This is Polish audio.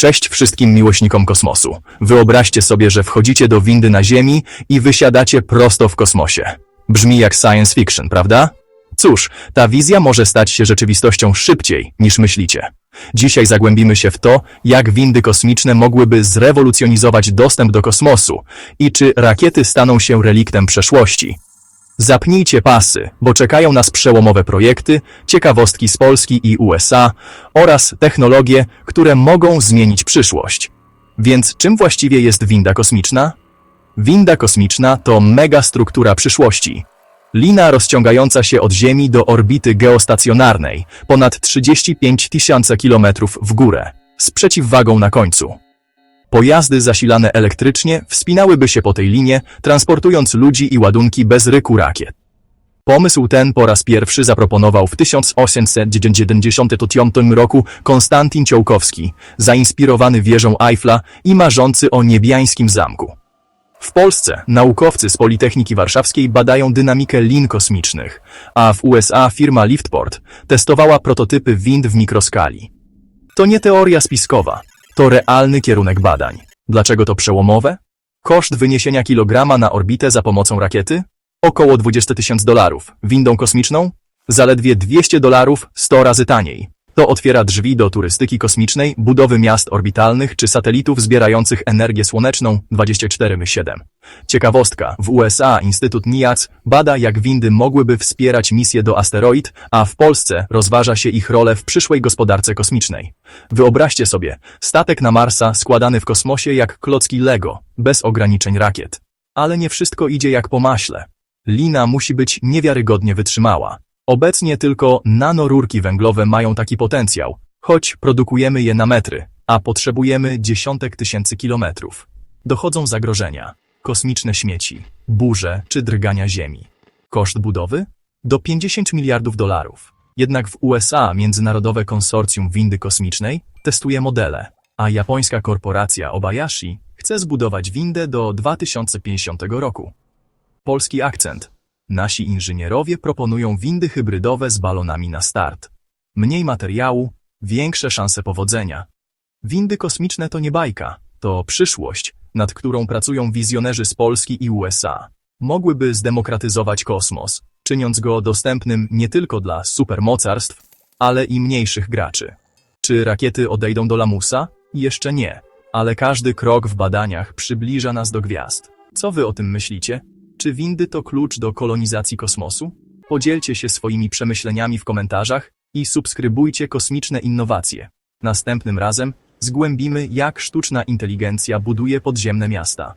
Cześć wszystkim miłośnikom kosmosu. Wyobraźcie sobie, że wchodzicie do windy na Ziemi i wysiadacie prosto w kosmosie. Brzmi jak science fiction, prawda? Cóż, ta wizja może stać się rzeczywistością szybciej niż myślicie. Dzisiaj zagłębimy się w to, jak windy kosmiczne mogłyby zrewolucjonizować dostęp do kosmosu i czy rakiety staną się reliktem przeszłości. Zapnijcie pasy, bo czekają nas przełomowe projekty, ciekawostki z Polski i USA oraz technologie, które mogą zmienić przyszłość. Więc czym właściwie jest winda kosmiczna? Winda kosmiczna to megastruktura przyszłości. Lina rozciągająca się od Ziemi do orbity geostacjonarnej, ponad 35 tysięcy kilometrów w górę, z przeciwwagą na końcu. Pojazdy zasilane elektrycznie wspinałyby się po tej linie, transportując ludzi i ładunki bez ryku rakiet. Pomysł ten po raz pierwszy zaproponował w 1895 roku Konstantin Ciołkowski, zainspirowany wieżą Eiffla i marzący o niebiańskim zamku. W Polsce naukowcy z Politechniki Warszawskiej badają dynamikę lin kosmicznych, a w USA firma Liftport testowała prototypy wind w mikroskali. To nie teoria spiskowa, to realny kierunek badań. Dlaczego to przełomowe? Koszt wyniesienia kilograma na orbitę za pomocą rakiety? Około 20 tysięcy dolarów. Windą kosmiczną? Zaledwie 200 dolarów, 100 razy taniej. To otwiera drzwi do turystyki kosmicznej, budowy miast orbitalnych czy satelitów zbierających energię słoneczną 24/7. Ciekawostka, w USA Instytut NIAC bada jak windy mogłyby wspierać misje do asteroid, a w Polsce rozważa się ich rolę w przyszłej gospodarce kosmicznej. Wyobraźcie sobie, statek na Marsa składany w kosmosie jak klocki Lego, bez ograniczeń rakiet. Ale nie wszystko idzie jak po maśle. Lina musi być niewiarygodnie wytrzymała. Obecnie tylko nanorurki węglowe mają taki potencjał, choć produkujemy je na metry, a potrzebujemy dziesiątek tysięcy kilometrów. Dochodzą zagrożenia, kosmiczne śmieci, burze czy drgania Ziemi. Koszt budowy? Do 50 miliardów dolarów. Jednak w USA Międzynarodowe Konsorcjum Windy Kosmicznej testuje modele, a japońska korporacja Obayashi chce zbudować windę do 2050 roku. Polski akcent. Nasi inżynierowie proponują windy hybrydowe z balonami na start. Mniej materiału, większe szanse powodzenia. Windy kosmiczne to nie bajka, to przyszłość, nad którą pracują wizjonerzy z Polski i USA. Mogłyby zdemokratyzować kosmos, czyniąc go dostępnym nie tylko dla supermocarstw, ale i mniejszych graczy. Czy rakiety odejdą do lamusa? Jeszcze nie, ale każdy krok w badaniach przybliża nas do gwiazd. Co wy o tym myślicie? Czy windy to klucz do kolonizacji kosmosu? Podzielcie się swoimi przemyśleniami w komentarzach i subskrybujcie kosmiczne innowacje. Następnym razem zgłębimy, jak sztuczna inteligencja buduje podziemne miasta.